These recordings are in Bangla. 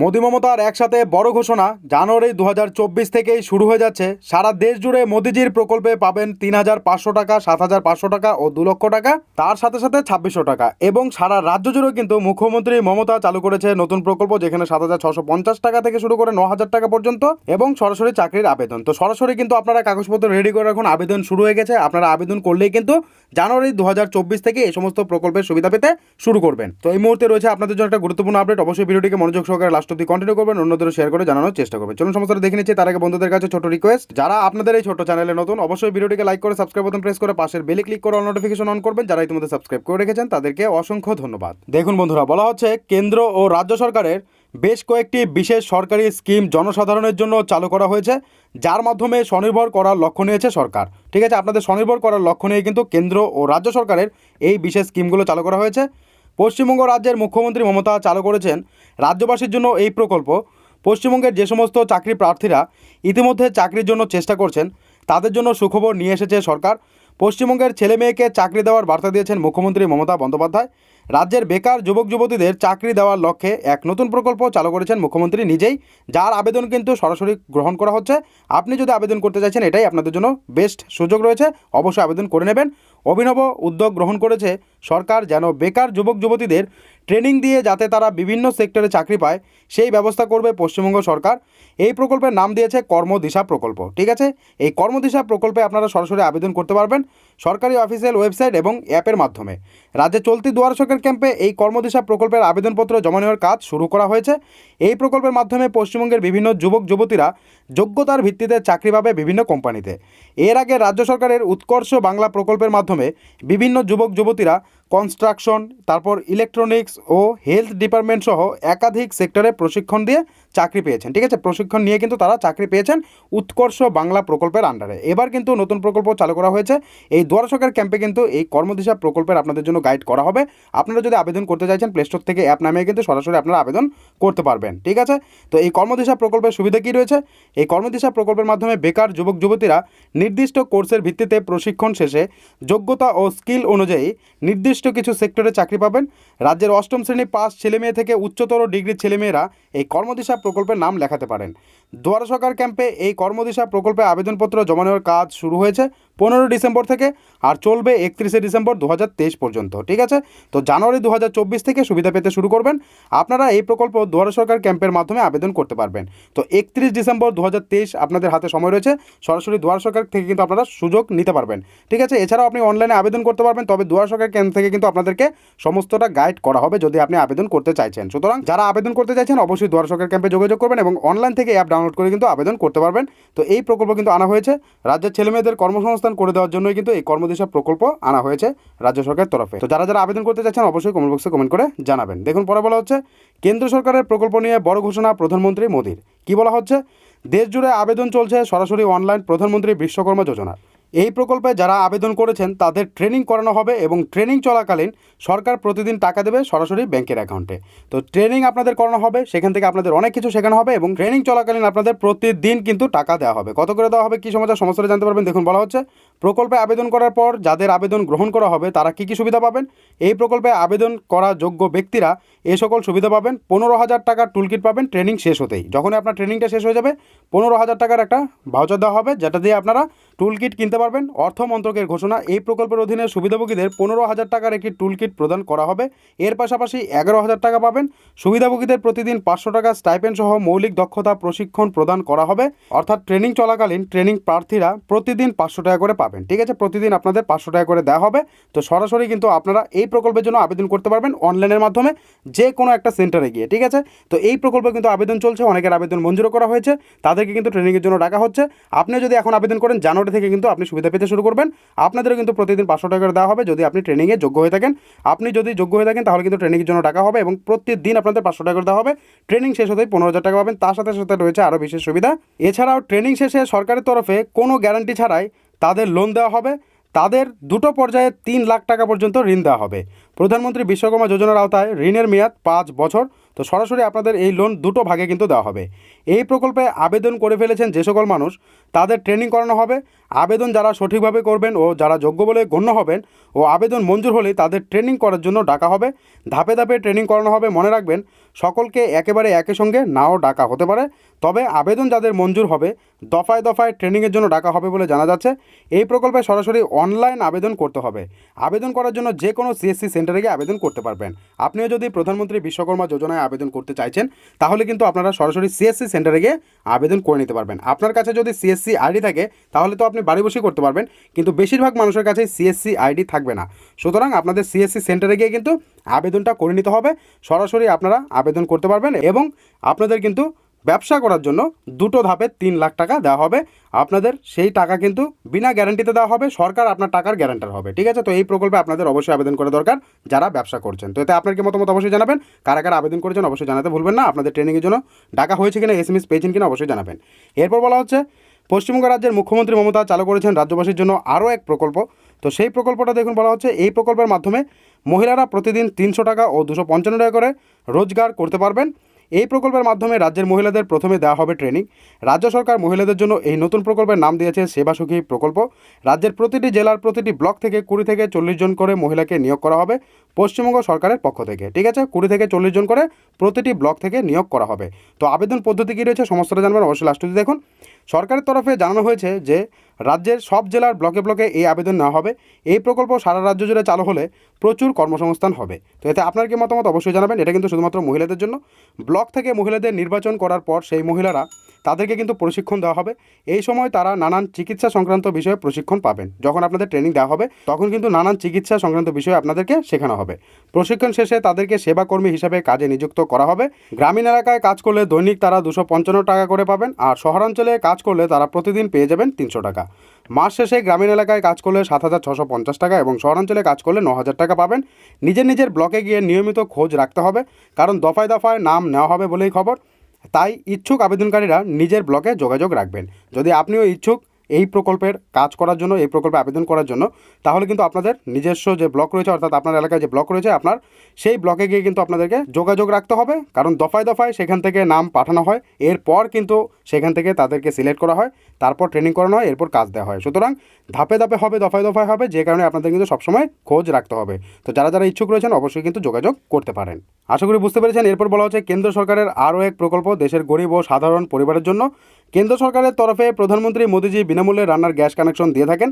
মোদি মমতার একসাথে বড় ঘোষণা। জানুয়ারি দু হাজার চব্বিশ থেকেই শুরু হয়ে যাচ্ছে। সারা দেশ জুড়ে মোদিজির প্রকল্পে পাবেন তিন হাজার পাঁচশো টাকা, সাত হাজার পাঁচশো টাকা ও দু লক্ষ টাকা। তার সাথে সাথে ছাব্বিশশো টাকা। এবং সারা রাজ্য জুড়ে কিন্তু মুখ্যমন্ত্রী মমতা চালু করেছে নতুন প্রকল্প, যেখানে সাত হাজার ছশো পঞ্চাশ টাকা থেকে শুরু করে ন হাজার টাকা পর্যন্ত এবং সরাসরি চাকরির আবেদন। তো সরাসরি কিন্তু আপনারা কাগজপত্র রেডি করে রাখুন, আবেদন শুরু হয়ে গেছে। আপনারা আবেদন করলেই কিন্তু জানুয়ারি দু হাজার চব্বিশ থেকে এই সমস্ত প্রকল্পের সুবিধা পেতে শুরু করবেন। তো এই মুহূর্তে রয়েছে আপনাদের জন্য একটা গুরুত্বপূর্ণ আপডেট অবশ্যই ভিডিওটিকে মনোযোগ সহকারে লাস্ট অব্দি কন্টিনিউ করবেন অন্যদের শেয়ার করে জানানোর চেষ্টা করবেন। চলুন সমস্ত দেখে নিচ্ছি, তার আগে বন্ধুদের কাছে ছোট রিকোয়েস্ট যারা আপনাদের এই ছোট চ্যানেলে নতুন, অবশ্যই ভিডিওটিকে লাইক করে সাবস্ক্রাইব বাটন প্রেস করে পাশের বেলে ক্লিক করে নোটিফিকেশন অন করবেন। যারা ইতিমধ্যে সাবস্ক্রাইব করে রেখেছেন, তাদেরকে অসংখ্য ধন্যবাদ। দেখুন বন্ধুরা, বলা হচ্ছে কেন্দ্র ও রাজ্য সরকারের বেশ কয়েকটি বিশেষ সরকারি স্কিম জনসাধারণের জন্য চালু করা হয়েছে, যার মাধ্যমে স্বনির্ভর করার লক্ষ্য নিয়েছে সরকার। ঠিক আছে, আপনাদের স্বনির্ভর করার লক্ষ্য নিয়ে কিন্তু কেন্দ্র ও রাজ্য সরকারের এই বিশেষ স্কিমগুলো চালু করা হয়েছে। পশ্চিমবঙ্গ রাজ্যের মুখ্যমন্ত্রী মমতা চালু করেছেন রাজ্যবাসীর জন্য এই প্রকল্প। পশ্চিমবঙ্গের যে সমস্ত চাকরি প্রার্থীরা ইতিমধ্যে চাকরির জন্য চেষ্টা করছেন, তাদের জন্য সুখবর নিয়ে এসেছে সরকার। পশ্চিমবঙ্গের ছেলে মেয়েকে চাকরি দেওয়ার বার্তা দিয়েছেন মুখ্যমন্ত্রী মমতা বন্দ্যোপাধ্যায়। রাজ্যের বেকার যুবক যুবতীদের চাকরি দেওয়ার লক্ষ্যে এক নতুন প্রকল্প চালু করেছেন মুখ্যমন্ত্রী নিজেই, যার আবেদন কিন্তু সরাসরি গ্রহণ করা হচ্ছে। আপনি যদি আবেদন করতে চাইছেন, এটাই আপনাদের জন্য বেস্ট সুযোগ রয়েছে। অবশ্যই আবেদন করে নেবেন। অভিনব উদ্যোগ গ্রহণ করেছে সরকার যেন বেকার যুবক যুবতীদের ট্রেনিং দিয়ে যাতে তারা বিভিন্ন সেক্টরে চাকরি পায়, সেই ব্যবস্থা করবে পশ্চিমবঙ্গ সরকার। এই প্রকল্পের নাম দিয়েছে কর্মদিশা প্রকল্প। ঠিক আছে? এই কর্মদিশা প্রকল্পে আপনারা সরাসরি আবেদন করতে পারবেন। সরকারি অফিসিয়াল ওয়েবসাইট এবং অ্যাপের মাধ্যমে। রাজ্যে চলতি দুয়ার সরকার ক্যাম্পে এই কর্মদিশা প্রকল্পের আবেদনপত্র জমা নেওয়ার কাজ শুরু করা হয়েছে। এই প্রকল্পের মাধ্যমে পশ্চিমবঙ্গের বিভিন্ন যুবক, যুবতীরা যোগ্যতার ভিত্তিতে চাকরি পাবে বিভিন্ন কোম্পানিতে। এর আগে রাজ্য সরকারের উৎকর্ষ বাংলা প্রকল্পের মাধ্যমে বিভিন্ন যুবক, যুবতীরা কনস্ট্রাকশন তারপর ইলেকট্রনিক্স ও হেলথ ডিপার্টমেন্ট সহ একাধিক সেক্টরে প্রশিক্ষণ দিয়ে চাকরি পেয়েছেন। ঠিক আছে? প্রশিক্ষণ নিয়ে কিন্তু তারা চাকরি পেয়েছেন উৎকর্ষ বাংলা প্রকল্পের আন্ডারে এবার কিন্তু নতুন প্রকল্প চালু করা হয়েছে। এই দুয়ার ক্যাম্পে কিন্তু এই কর্মদিশা প্রকল্পের আপনাদের জন্য গাইড করা হবে। আপনারা যদি আবেদন করতে চাইছেন প্লে স্টোর থেকে অ্যাপ নামিয়ে কিন্তু সরাসরি আপনারা আবেদন করতে পারবেন। ঠিক আছে? তো এই কর্মদিশা প্রকল্পের সুবিধা কী রয়েছে? এই কর্মদিশা প্রকল্পের মাধ্যমে বেকার যুবক যুবতীরা নির্দিষ্ট কোর্সের ভিত্তিতে প্রশিক্ষণ শেষে যোগ্যতা ও স্কিল অনুযায়ী নির্দিষ্ট কিছু সেক্টরে চাকরি পাবেন। রাজ্যের অষ্টম শ্রেণি পাস ছেলেমেয়ে থেকে উচ্চতর ডিগ্রির ছেলেমেয়েরা এই কর্মদিশা প্রকল্পের নাম লেখাতে পারেন। দুয়ার সরকার ক্যাম্পে এই কর্মদিশা প্রকল্পে আবেদনপত্র জমা নেওয়ার কাজ শুরু হয়েছে পনেরো ডিসেম্বর থেকে আর চলবে একত্রিশে ডিসেম্বর দু হাজার তেইশ পর্যন্ত, ঠিক আছে? তো জানুয়ারি দু হাজার চব্বিশ থেকে সুবিধা পেতে শুরু করবেন। আপনারা এই প্রকল্প দুয়ারা সরকার ক্যাম্পের মাধ্যমে আবেদন করতে পারবেন। তো একত্রিশ ডিসেম্বর দু হাজার তেইশ আপনাদের হাতে সময় রয়েছে, সরাসরি দুয়ার সরকার থেকে কিন্তু আপনারা সুযোগ নিতে পারবেন, ঠিক আছে? এছাড়াও আপনি অনলাইনে আবেদন করতে পারবেন, তবে দুয়ার সরকার ক্যাম্প থেকে কিন্তু আপনাদেরকে সমস্তটা গাইড করা হবে যদি আপনি আবেদন করতে চাইছেন। সুতরাং যারা আবেদন করতে চাইছেন, অবশ্যই দুয়ারা ক্যাম্পে যোগাযোগ করবেন এবং অনলাইন থেকে অ্যাপ ডাউনলোড করে কিন্তু আবেদন করতে পারবেন। তো এই প্রকল্প কিন্তু আনা হয়েছে। রাজ্যের ছেলেমেয়েদের কর্মসংস্থান করে দেওয়ার জন্যই কিন্তু এই কর্মদিশা প্রকল্প আনা হয়েছে রাজ্য সরকারের তরফে। তো যারা যারা আবেদন করতে চাচ্ছেন অবশ্যই কমেন্ট বক্সে কমেন্ট করে জানাবেন। দেখুন, পরে বলা হচ্ছে, কেন্দ্র সরকারের প্রকল্প নিয়ে বড় ঘোষণা প্রধানমন্ত্রী মোদীর। কি বলা হচ্ছে? দেশ জুড়ে আবেদন চলছে সরাসরি অনলাইন প্রধানমন্ত্রী বিশ্বকর্মা যোজনা এই প্রকল্পে যারা আবেদন করেছেন, তাদের ট্রেনিং করানো হবে এবং ট্রেনিং চলাকালীন সরকার প্রতিদিন টাকা দেবে সরাসরি ব্যাংকের অ্যাকাউন্টে তো ট্রেনিং আপনাদের করানো হবে, সেখান থেকে আপনাদের অনেক কিছু শেখানো হবে এবং ট্রেনিং চলাকালীন আপনাদের প্রতিদিন কিন্তু টাকা দেওয়া হবে। কত করে দেওয়া হবে, কী সমাচার সমস্যাটা জানতে পারবেন, দেখুন বলা হচ্ছে। প্রকল্পে আবেদন করার পর যাদের আবেদন গ্রহণ করা হবে, তারা কী কী সুবিধা পাবেন? এই প্রকল্পে আবেদন করা যোগ্য ব্যক্তিরা এই সকল সুবিধা পাবেন। পনেরো হাজার টাকার টুলকিট পাবেন ট্রেনিং শেষ হতেই। যখনই আপনার ট্রেনিংটা শেষ হয়ে যাবে, পনেরো হাজার টাকার একটা ভাউচার দেওয়া হবে, যেটা দিয়ে আপনারা টুলকিট কিনতে পারবেন। অর্থ মন্ত্রকের ঘোষণা, এই প্রকল্পের অধীনে সুবিধাভোগীদের পনেরো হাজার টাকার একটি টুলকিট প্রদান করা হবে। এর পাশাপাশি এগারো হাজার টাকা পাবেন। সুবিধাভোগীদের প্রতিদিন পাঁচশো টাকা স্টাইপেন্ড সহ মৌলিক দক্ষতা প্রশিক্ষণ প্রদান করা হবে। অর্থাৎ ট্রেনিং চলাকালীন ট্রেনিং প্রার্থীরা প্রতিদিন পাঁচশো টাকা করে পাবেন। ঠিক আছে, প্রতিদিন আপনাদের পাঁচশো টাকা করে দেওয়া হবে। তো সরাসরি কিন্তু আপনারা এই প্রকল্পের জন্য আবেদন করতে পারবেন অনলাইনের মাধ্যমে যে কোনো একটা সেন্টারে গিয়ে। ঠিক আছে? তো এই প্রকল্পে কিন্তু আবেদন চলছে, অনেকের আবেদন মঞ্জুর করা হয়েছে। তাদেরকে কিন্তু ট্রেনিংয়ের জন্য ডাকা হচ্ছে। আপনি যদি এখন আবেদন করেন, জানুয়ারি থেকে কিন্তু আপনি সুবিধা পেতে শুরু করবেন। আপনাদেরও কিন্তু প্রতিদিন পাঁচশো টাকা দেওয়া হবে যদি আপনি ট্রেনিংয়ে যোগ্য হয়ে থাকেন। আপনি যদি যোগ্য হয়ে থাকেন তাহলে কিন্তু ট্রেনিংয়ের জন্য টাকা হবে এবং প্রতিদিন আপনাদের পাঁচশো টাকা দেওয়া হবে। ট্রেনিং শেষ হতেই পনেরো হাজার টাকা পাবেন। তার সাথে সাথে রয়েছে আরও বিশেষ সুবিধা। এছাড়াও ট্রেনিং শেষে সরকারের তরফে কোনো গ্যারান্টি ছাড়াই তাদের লোন দেওয়া হবে। তাদের দুটো পর্যায়ে তিন লাখ টাকা পর্যন্ত ঋণ দেওয়া হবে। প্রধানমন্ত্রী বিশ্বকর্মা যোজনার আওতায় ঋণের মেয়াদ পাঁচ বছর। তো সরাসরি আপনাদের এই লোন দুটো ভাগে কিন্তু দেওয়া হবে। এই প্রকল্পে আবেদন করে ফেলেছেন যে সকল মানুষ, তাদের ট্রেনিং করানো হবে। আবেদন যারা সঠিকভাবে করবেন ও যারা যোগ্য বলে গণ্য হবেন ও আবেদন মঞ্জুর হলেই তাদের ট্রেনিং করার জন্য ডাকা হবে। ধাপে ধাপে ট্রেনিং করানো হবে মনে রাখবেন, সকলকে একেবারে একই সঙ্গে নাও ডাকা হতে পারে। তবে আবেদন যাদের মঞ্জুর হবে, দফায় দফায় ট্রেনিংয়ের জন্য ডাকা হবে বলে জানা যাচ্ছে। এই প্রকল্পে সরাসরি অনলাইন আবেদন করতে হবে। আবেদন করার জন্য যে কোনো সিএসসি সেন্টারে গিয়ে আবেদন করতে পারবেন। আপনিও যদি প্রধানমন্ত্রী বিশ্বকর্মা যোজনায় আবেদন করতে চাইছেন, তাহলে কিন্তু আপনারা সরাসরি সিএসসি সেন্টারে গিয়ে আবেদন করে নিতে পারবেন। আপনার কাছে যদি সিএসসি আইডি থাকে, তাহলে তো আপনি বাড়ি বসেই করতে পারবেন, কিন্তু বেশিরভাগ মানুষের কাছে সিএসসি আইডি থাকবে না। সুতরাং আপনাদের সিএসসি সেন্টারে গিয়ে কিন্তু আবেদনটা করে নিতে হবে। সরাসরি আপনারা আবেদন করতে পারবেন এবং আপনাদের কিন্তু ব্যবসা করার জন্য দুটো ধাপে তিন লাখ টাকা দেওয়া হবে। আপনাদের সেই টাকা কিন্তু বিনা গ্যারান্টিতে দেওয়া হবে, সরকার আপনার টাকার গ্যারান্টার হবে, ঠিক আছে? তো এই প্রকল্পে আপনাদের অবশ্যই আবেদন করা দরকার, যারা ব্যবসা করছেন। তো এতে আপনার কি মতামত অবশ্যই জানাবেন? কারা কারা আবেদন করেছেন অবশ্যই জানাতে ভুলবেন না। আপনাদের ট্রেনিংয়ের জন্য ডাকা হয়েছে কিনা এস এম এস পেয়েছেন কিনা অবশ্যই জানাবেন। এরপর বলা হচ্ছে পশ্চিমবঙ্গ রাজ্যের মুখ্যমন্ত্রী মমতা চালু করেছেন রাজ্যবাসীর জন্য আরও এক প্রকল্প। তো সেই প্রকল্পটা দেখুন, বলা হচ্ছে এই প্রকল্পের মাধ্যমে মহিলারা প্রতিদিন তিনশো টাকা ও দুশো পঞ্চান্ন টাকা করে রোজগার করতে পারবেন। এই প্রকল্পের মাধ্যমে রাজ্যের মহিলাদের প্রথমে দেওয়া হবে ট্রেনিং। রাজ্য সরকার মহিলাদের জন্য এই নতুন প্রকল্পের নাম দিয়েছে সেবা সুখী প্রকল্প। রাজ্যের প্রতিটি জেলার প্রতিটি ব্লক থেকে কুড়ি থেকে চল্লিশ জন করে মহিলাকে নিয়োগ করা হবে। পশ্চিমবঙ্গ সরকারের পক্ষ থেকে, ঠিক আছে? কুড়ি থেকে চল্লিশ জন করে প্রতিটি ব্লক থেকে নিয়োগ করা হবে। তো আবেদন পদ্ধতি কী রয়েছে সমস্তটা জানবেন, অবশ্যই লাস্ট অবধি দেখুন। সরকারের তরফে জানানো হয়েছে যে, রাজ্যের সব জেলার ব্লকে ব্লকে এই আবেদন নেওয়া হবে। এই প্রকল্প সারা রাজ্য জুড়ে চালু হলে প্রচুর কর্মসংস্থান হবে। তো এতে আপনার কি মতামত? অবশ্যই জানাবেন। এটা কিন্তু শুধুমাত্র মহিলাদের জন্য। ব্লক থেকে মহিলাদের নির্বাচন করার পর সেই মহিলারা তাদেরকে কিন্তু প্রশিক্ষণ দেওয়া হবে। এই সময় তারা নানান চিকিৎসা সংক্রান্ত বিষয়ে প্রশিক্ষণ পাবেন। যখন আপনাদের ট্রেনিং দেওয়া হবে, তখন কিন্তু নানান চিকিৎসা সংক্রান্ত বিষয়ে আপনাদেরকে শেখানো হবে। প্রশিক্ষণ শেষে তাদেরকে সেবাকর্মী হিসাবে কাজে নিযুক্ত করা হবে। গ্রামীণ এলাকায় কাজ করলে দৈনিক তারা দুশো পঞ্চান্ন টাকা করে পাবেন, আর শহরাঞ্চলে কাজ করলে তারা প্রতিদিন পেয়ে যাবেন তিনশো টাকা। মাস শেষে গ্রামীণ এলাকায় কাজ করলে সাত হাজার ছশো পঞ্চাশ টাকা এবং শহরাঞ্চলে কাজ করলে ন হাজার টাকা পাবেন। নিজের নিজের ব্লকে গিয়ে নিয়মিত খোঁজ রাখতে হবে, কারণ দফায় দফায় নাম নেওয়া হবে বলেই খবর। তাই ইচ্ছুক আবেদনকারীরা নিজের ব্লকে যোগাযোগ রাখবেন। যদি আপনিও ইচ্ছুক এই প্রকল্পের কাজ করার জন্য, এই প্রকল্পে আবেদন করার জন্য, তাহলে কিন্তু আপনাদের নিজস্ব যে ব্লক রয়েছে, অর্থাৎ আপনার এলাকায় যে ব্লক রয়েছে, আপনার সেই ব্লকে গিয়ে কিন্তু আপনাদেরকে যোগাযোগ রাখতে হবে। কারণ দফায় দফায় সেখান থেকে নাম পাঠানো হয়, এরপর কিন্তু সেখান থেকে তাদেরকে সিলেক্ট করা হয়, তারপর ট্রেনিং করানো হয়, এরপর কাজ দেওয়া হয়। সুতরাং ধাপে ধাপে হবে, দফায় দফায় হবে, যে কারণে আপনাদের কিন্তু সবসময় খোঁজ রাখতে হবে। তো যারা যারা ইচ্ছুক রয়েছেন, অবশ্যই কিন্তু যোগাযোগ করতে পারেন। আশা করি বুঝতে পেরেছেন। এরপর বলা হচ্ছে, কেন্দ্র সরকারের আরও এক প্রকল্প দেশের গরিব ও সাধারণ পরিবারের জন্য। কেন্দ্র সরকারের তরফে প্রধানমন্ত্রী মোদীজি বিনামূল্যে রান্নার গ্যাস কানেকশন দিয়ে থাকেন।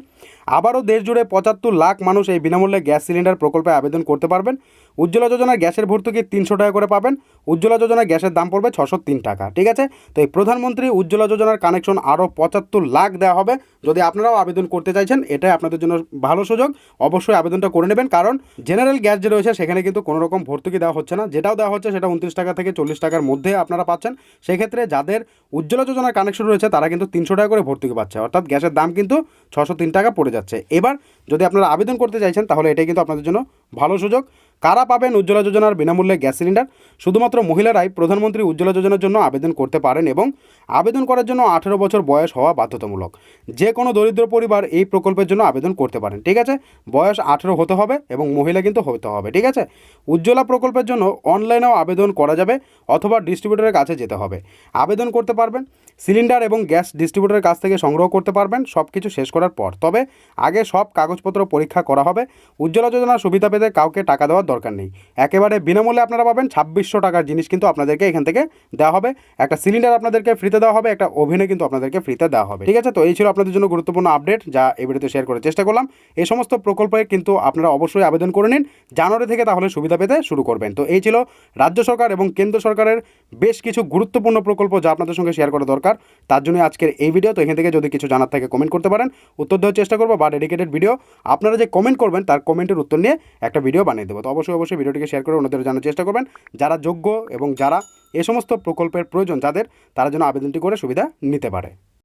আবারও দেশ জুড়ে পঁচাত্তর লাখ মানুষ এই বিনামূল্যে গ্যাস সিলিন্ডার প্রকল্পে আবেদন করতে পারবেন। উজ্জ্বলা যোজনার গ্যাসের ভর্তুকি তিনশো টাকা করে পাবেন। উজ্জ্বলা যোজনার গ্যাসের দাম পড়বে ছশো তিন টাকা, ঠিক আছে? তো এই প্রধানমন্ত্রী উজ্জ্বলা যোজনার কানেকশন আরও পঁচাত্তর লাখ দেওয়া হবে। যদি আপনারাও আবেদন করতে চাইছেন, এটাই আপনাদের জন্য ভালো সুযোগ। অবশ্যই আবেদনটা করে নেবেন, কারণ জেনারেল গ্যাস যে রয়েছে, সেখানে কিন্তু কোনো রকম ভর্তুকি দেওয়া হচ্ছে না। যেটাও দেওয়া হচ্ছে সেটা উনত্রিশ টাকা থেকে চল্লিশ টাকার মধ্যে আপনারা পাচ্ছেন। সেক্ষেত্রে যাদের উজ্জ্বলা যোজনার কানেকশন রয়েছে, তারা কিন্তু তিনশো টাকা করে ভর্তুকি পাচ্ছে। অর্থাৎ গ্যাসের দাম কিন্তু ছশো তিন টাকা পড়ে যাচ্ছে। এবার যদি আপনারা আবেদন করতে চাইছেন, তাহলে এটাই কিন্তু আপনাদের জন্য ভালো সুযোগ। কারা পাবেন উজ্জ্বলা যোজনার বিনামূল্যে গ্যাস সিলিন্ডার? শুধুমাত্র মহিলারাই প্রধানমন্ত্রী উজ্জ্বলা যোজনার জন্য আবেদন করতে পারেন এবং আবেদন করার জন্য আঠেরো বছর বয়স হওয়া বাধ্যতামূলক। যে কোনো দরিদ্র পরিবার এই প্রকল্পের জন্য আবেদন করতে পারেন, ঠিক আছে? বয়স আঠেরো হতে হবে এবং মহিলা কিন্তু হতে হবে, ঠিক আছে? উজ্জ্বলা প্রকল্পের জন্য অনলাইনেও আবেদন করা যাবে অথবা ডিস্ট্রিবিউটরের কাছে যেতে হবে। আবেদন করতে পারবেন, সিলিন্ডার এবং গ্যাস ডিস্ট্রিবিউটরের কাছ থেকে সংগ্রহ করতে পারবেন সব কিছু শেষ করার পর। তবে আগে সব কাগজপত্র পরীক্ষা করা হবে। উজ্জ্বলা যোজনার সুবিধা পেতে কাউকে টাকা দেওয়ার দরকার নেই। একেবারে বিনামূল্যে আপনারা পাবেন ছাব্বিশশো টাকার জিনিস কিন্তু আপনাদেরকে এখান থেকে দেওয়া হবে। একটা সিলিন্ডার আপনাদেরকে ফ্রিতে দেওয়া হবে, একটা ওভেনে কিন্তু আপনাদেরকে ফ্রিতে দেওয়া হবে। ঠিক আছে? তো এই ছিল আপনাদের জন্য গুরুত্বপূর্ণ আপডেট যা এই ভিডিওতে শেয়ার করার চেষ্টা করলাম। এই সমস্ত প্রকল্পে কিন্তু আপনারা অবশ্যই আবেদন করে নিন। জানুয়ারি থেকে তাহলে সুবিধা পেতে শুরু করবেন। তো এই ছিল রাজ্য সরকার এবং কেন্দ্র সরকারের বেশ কিছু গুরুত্বপূর্ণ প্রকল্প যা আপনাদের সঙ্গে শেয়ার করা দরকার। তার জন্য আজকের এই ভিডিও তো এখান থেকে যদি কিছু জানার থাকে কমেন্ট করতে পারেন। উত্তর দেওয়ার চেষ্টা করব বা ডেডিকেটেড ভিডিও আপনারা যে কমেন্ট করবেন, তার কমেন্টের উত্তর নিয়ে একটা ভিডিও বানিয়ে দেবো। তো অবশ্যই অবশ্যই ভিডিওটিকে শেয়ার করে অন্যদের জানার চেষ্টা করবেন। যারা যোগ্য এবং যারা এ সমস্ত প্রকল্পের প্রয়োজন যাদের, তারা যেন আবেদনটি করে সুবিধা নিতে পারে।